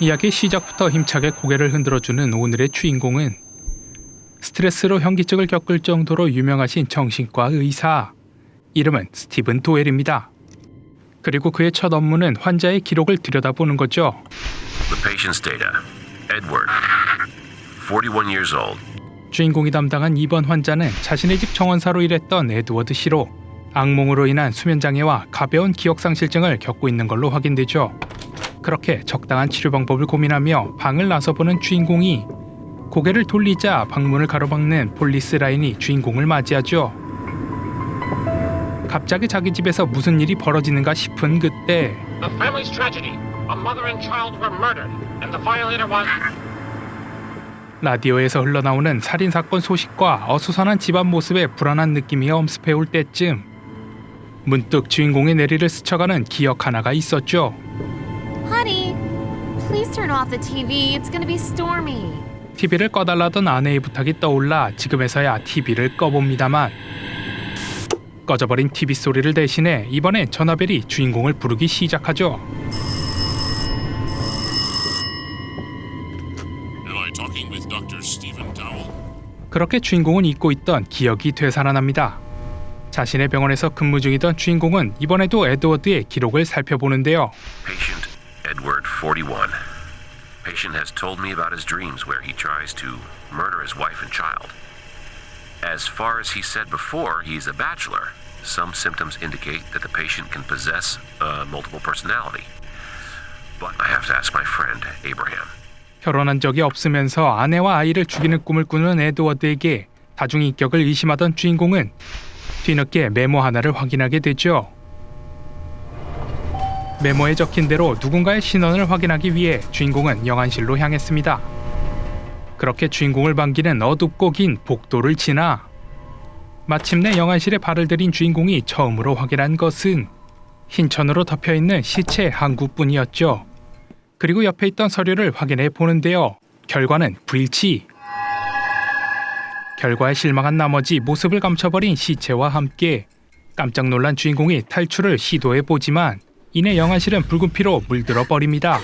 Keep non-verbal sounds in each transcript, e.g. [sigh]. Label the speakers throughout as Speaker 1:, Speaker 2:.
Speaker 1: 이야기 시작부터 힘차게 고개를 흔들어주는 오늘의 주인공은 스트레스로 현기증을 겪을 정도로 유명하신 정신과 의사. 이름은 스티븐 도엘입니다. 그리고 그의 첫 업무는 환자의 기록을 들여다보는 거죠.
Speaker 2: The patient's data. Edward, 41 years old.
Speaker 1: 주인공이 담당한 입원 환자는 자신의 집 정원사로 일했던 에드워드 씨로 악몽으로 인한 수면 장애와 가벼운 기억 상실증을 겪고 있는 걸로 확인되죠. 그렇게 적당한 치료 방법을 고민하며 방을 나서보는 주인공이 고개를 돌리자 방문을 가로막는 폴리스 라인이 주인공을 맞이하죠. 갑자기 자기 집에서 무슨 일이 벌어지는가 싶은 그때
Speaker 3: The family's tragedy. A mother and child were murdered, and the violator was.
Speaker 1: 라디오에서 흘러나오는 살인 사건 소식과 어수선한 집안 모습에 불안한 느낌이 엄습해 올 때쯤 문득 주인공의 내리를 스쳐가는 기억 하나가 있었죠.
Speaker 4: Please turn off the TV. It's gonna be stormy.
Speaker 1: TV를 꺼달라던 아내의 부탁이 떠올라 지금에서야 TV를 꺼봅니다만 꺼져버린 TV 소리를 대신해 이번엔 전화벨이 주인공을 부르기 시작하죠.
Speaker 5: Am I talking with Dr. Stephen Dowell?
Speaker 1: 그렇게 주인공은 잊고 있던 기억이 되살아납니다. 자신의 병원에서 근무 중이던 주인공은 이번에도 에드워드의 기록을 살펴보는데요.
Speaker 2: Patient Edward, 41. Patient has told me about his dreams where he tries to murder his wife and child. As far as he said before, he's a bachelor. Some symptoms indicate that the patient can possess a multiple personality. But I have to ask my friend, Abraham.
Speaker 1: 결혼한 적이 없으면서 아내와 아이를 죽이는 꿈을 꾸는 에드워드에게 다중인격을 의심하던 주인공은 뒤늦게 메모 하나를 확인하게 되죠. 메모에 적힌 대로 누군가의 신원을 확인하기 위해 주인공은 영안실로 향했습니다. 그렇게 주인공을 반기는 어둡고 긴 복도를 지나 마침내 영안실에 발을 들인 주인공이 처음으로 확인한 것은 흰천으로 덮여 있는 시체 한 구뿐이었죠. 그리고 옆에 있던 서류를 확인해 보는데요. 결과는 불일치. 결과에 실망한 나머지 모습을 감춰버린 시체와 함께 깜짝 놀란 주인공이 탈출을 시도해 보지만 이내 영안실은 붉은 피로 물들어 버립니다.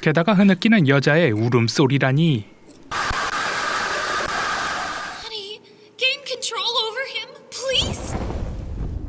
Speaker 1: 게다가 흐느끼는 여자의 울음소리라니.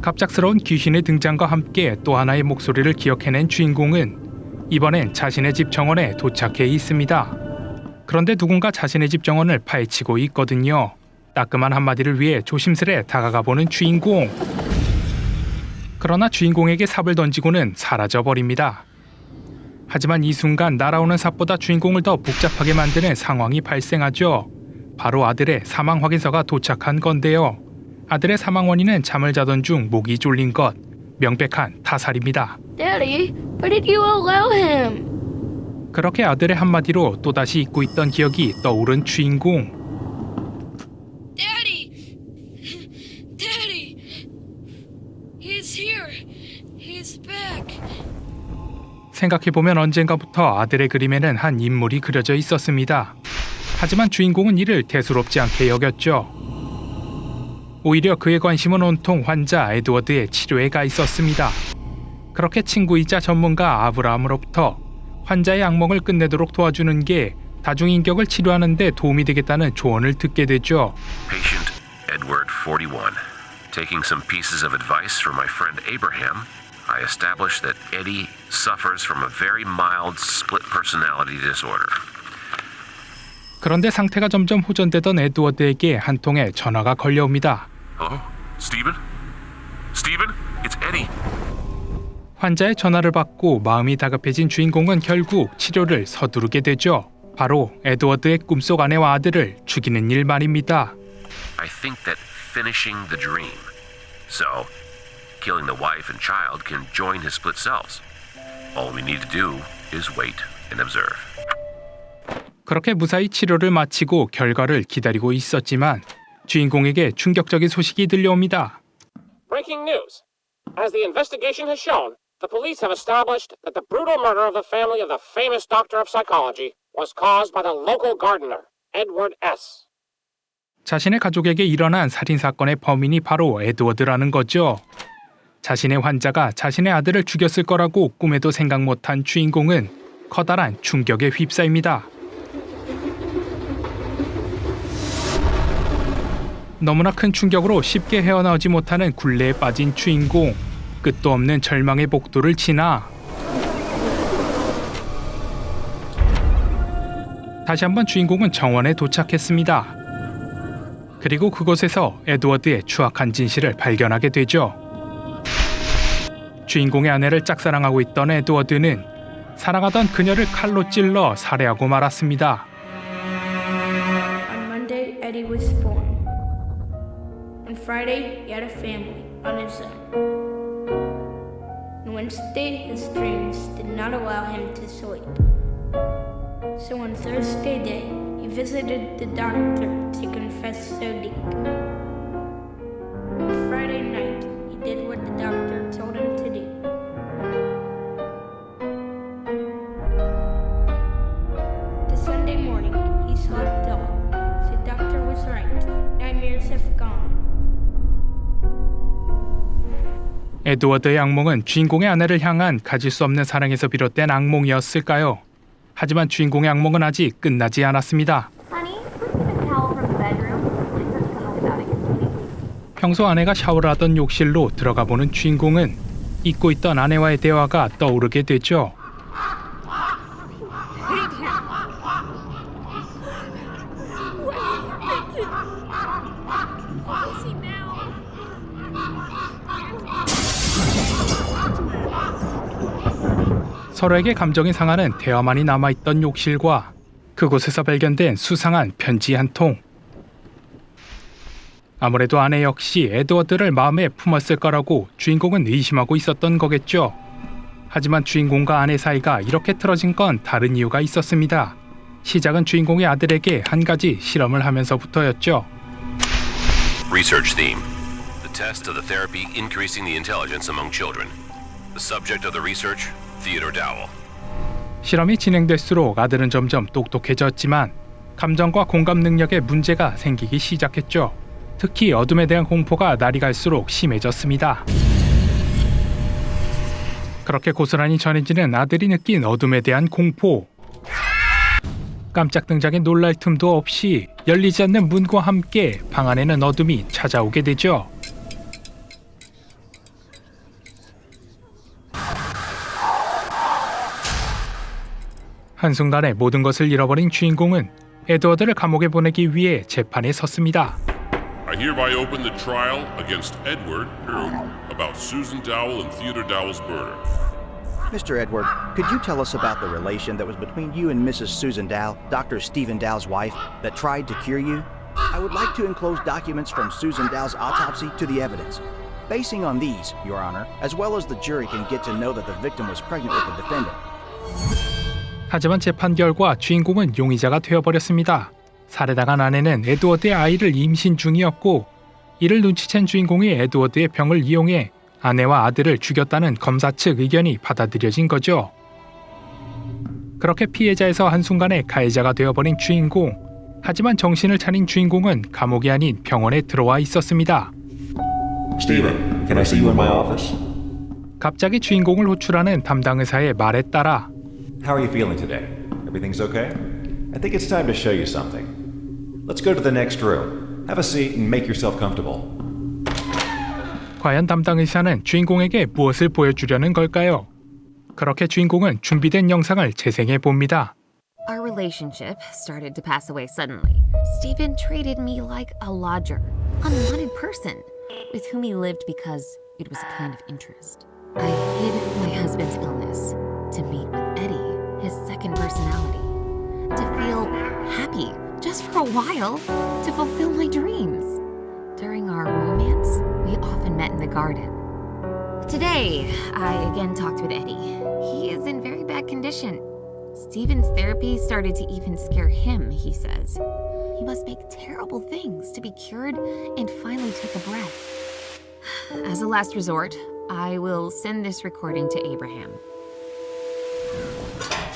Speaker 1: 갑작스러운 귀신의 등장과 함께 또 하나의 목소리를 기억해낸 주인공은 이번엔 자신의 집 정원에 도착해 있습니다. 그런데 누군가 자신의 집 정원을 파헤치고 있거든요. 따끔한 한마디를 위해 조심스레 다가가 보는 주인공. 그러나 주인공에게 삽을 던지고는 사라져 버립니다. 하지만 이 순간 날아오는 삽보다 주인공을 더 복잡하게 만드는 상황이 발생하죠. 바로 아들의 사망 확인서가 도착한 건데요. 아들의 사망 원인은 잠을 자던 중 목이 졸린 것, 명백한 타살입니다.
Speaker 6: Daddy, why did you allow him?
Speaker 1: 그렇게 아들의 한마디로 또다시 잊고 있던 기억이 떠오른 주인공.
Speaker 6: Daddy! Daddy! He's here! He's back!
Speaker 1: 생각해보면 언젠가부터 아들의 그림에는 한 인물이 그려져 있었습니다. 하지만 주인공은 이를 대수롭지 않게 여겼죠. 오히려 그의 관심은 온통 환자 에드워드의 치료에 가 있었습니다. 그렇게 친구이자 전문가 아브라함으로부터 환자의 악몽을 끝내도록 도와주는 게 다중인격을 치료하는 데 도움이 되겠다는 조언을 듣게 되죠.
Speaker 2: Patient Edward, 41. Taking some pieces of advice from my friend Abraham, I established that Eddie suffers from a very mild split personality disorder.
Speaker 1: 그런데 상태가 점점 호전되던 에드워드에게 한 통의 전화가 걸려옵니다.
Speaker 2: Hello? Stephen? Stephen? It's Eddie.
Speaker 1: 환자의 전화를 받고 마음이 다급해진 주인공은 결국 치료를 서두르게 되죠. 바로 에드워드의 꿈속 아내와 아들을 죽이는 일 말입니다.
Speaker 2: I think that finishing the dream. So, killing the wife and child can join his split selves. All we need to do is wait and observe.
Speaker 1: 그렇게 무사히 치료를 마치고 결과를 기다리고 있었지만 주인공에게 충격적인 소식이 들려옵니다.
Speaker 3: Breaking news. As the investigation has shown, the police have established that the brutal murder of the family of the famous doctor of psychology was caused by the local gardener, Edward S.
Speaker 1: 자신의 가족에게 일어난 살인 사건의 범인이 바로 에드워드라는 거죠. 자신의 환자가 자신의 아들을 죽였을 거라고 꿈에도 생각 못한 주인공은 커다란 충격에 휩싸입니다. 너무나 큰 충격으로 쉽게 헤어나오지 못하는 굴레에 빠진 주인공. 끝도 없는 절망의 복도를 지나 다시 한번 주인공은 정원에 도착했습니다. 그리고 그곳에서 에드워드의 추악한 진실을 발견하게 되죠. 주인공의 아내를 짝사랑하고 있던 에드워드는 사랑하던 그녀를 칼로 찔러 살해하고 말았습니다.
Speaker 7: On Monday, Eddie was born. On Friday, he had a family on his own. On Wednesday, his dreams did not allow him to sleep. So on Thursday day, he visited the doctor to confess so deep.
Speaker 1: 에드워드의 악몽은 주인공의 아내를 향한 가질 수 없는 사랑에서 비롯된 악몽이었을까요? 하지만 주인공의 악몽은 아직 끝나지 않았습니다. 평소 아내가 샤워를 하던 욕실로 들어가 보는 주인공은 잊고 있던 아내와의 대화가 떠오르게 되죠. 서로에게 감정이 상하는 대화만이 남아있던 욕실과 그곳에서 발견된 수상한 편지 한 통. 아무래도 아내 역시 에드워드를 마음에 품었을 거라고 주인공은 의심하고 있었던 거겠죠. 하지만 주인공과 아내 사이가 이렇게 틀어진 건 다른 이유가 있었습니다. 시작은 주인공의 아들에게 한 가지 실험을 하면서부터였죠.
Speaker 2: Research theme The test of the therapy increasing the intelligence among children. The subject of the research.
Speaker 1: 실험이 진행될수록 아들은 점점 똑똑해졌지만 감정과 공감 능력에 문제가 생기기 시작했죠. 특히 어둠에 대한 공포가 날이 갈수록 심해졌습니다. 그렇게 고스란히 전해지는 아들이 느낀 어둠에 대한 공포. 깜짝 등장에 놀랄 틈도 없이 열리지 않는 문과 함께 방 안에는 어둠이 찾아오게 되죠. 한순간에 모든 것을 잃어버린 주인공은 에드워드를 감옥에 보내기 위해 재판에 섰습니다.
Speaker 5: I hereby open the trial against Edward Drew about Susan Dowell and Theodore Dowell's murder.
Speaker 8: Mr. Edward, could you tell us about the relation that was between you and Mrs. Susan Dow, Dr. Stephen Dow's wife, that tried to cure you? I would like to enclose documents from Susan Dow's autopsy to the evidence. Basing on these, Your Honor, as well as the jury can get to know that the victim was pregnant with the defendant.
Speaker 1: 하지만 재판 결과 주인공은 용의자가 되어버렸습니다. 살해당한 아내는 에드워드의 아이를 임신 중이었고 이를 눈치챈 주인공이 에드워드의 병을 이용해 아내와 아들을 죽였다는 검사 측 의견이 받아들여진 거죠. 그렇게 피해자에서 한순간에 가해자가 되어버린 주인공. 하지만 정신을 차린 주인공은 감옥이 아닌 병원에 들어와 있었습니다.
Speaker 9: Steven, can I see you in my office?
Speaker 1: 갑자기 주인공을 호출하는 담당 의사의 말에 따라
Speaker 9: How are you feeling today? Everything's okay? I think it's time to show you something. Let's go to the next room. Have a seat and make yourself comfortable.
Speaker 1: 과연 담당 의사는 주인공에게 무엇을 보여주려는 걸까요? 그렇게 주인공은 준비된 영상을 재생해 봅니다.
Speaker 10: Our relationship started to pass away suddenly. Stephen treated me like a lodger, unwanted person, with whom he lived because it was a kind of interest. I hid my husband's illness to meet with Eddie, his second personality, to feel happy just for a while, to fulfill my dreams. During our romance, we often met in the garden. Today, I again talked with Eddie. He is in very bad condition. Stephen's therapy started to even scare him, he says. He must make terrible things to be cured and finally take a breath. [sighs] As a last resort, I will send this recording to Abraham.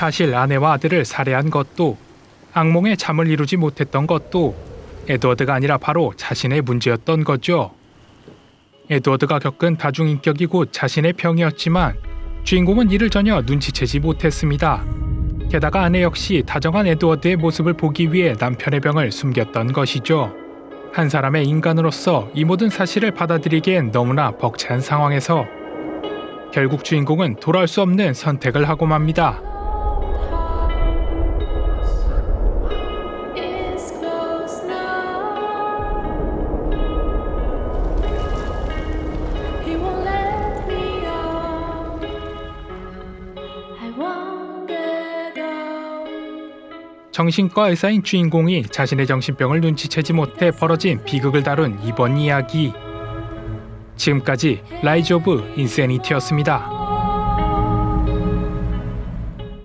Speaker 1: 사실 아내와 아들을 살해한 것도 악몽에 잠을 이루지 못했던 것도 에드워드가 아니라 바로 자신의 문제였던 거죠. 에드워드가 겪은 다중인격이 곧 자신의 병이었지만 주인공은 이를 전혀 눈치채지 못했습니다. 게다가 아내 역시 다정한 에드워드의 모습을 보기 위해 남편의 병을 숨겼던 것이죠. 한 사람의 인간으로서 이 모든 사실을 받아들이기엔 너무나 벅찬 상황에서 결국 주인공은 돌아올 수 없는 선택을 하고 맙니다. 정신과 의사인 주인공이 자신의 정신병을 눈치채지 못해 벌어진 비극을 다룬 이번 이야기. 지금까지 라이즈 오브 인세니티였습니다.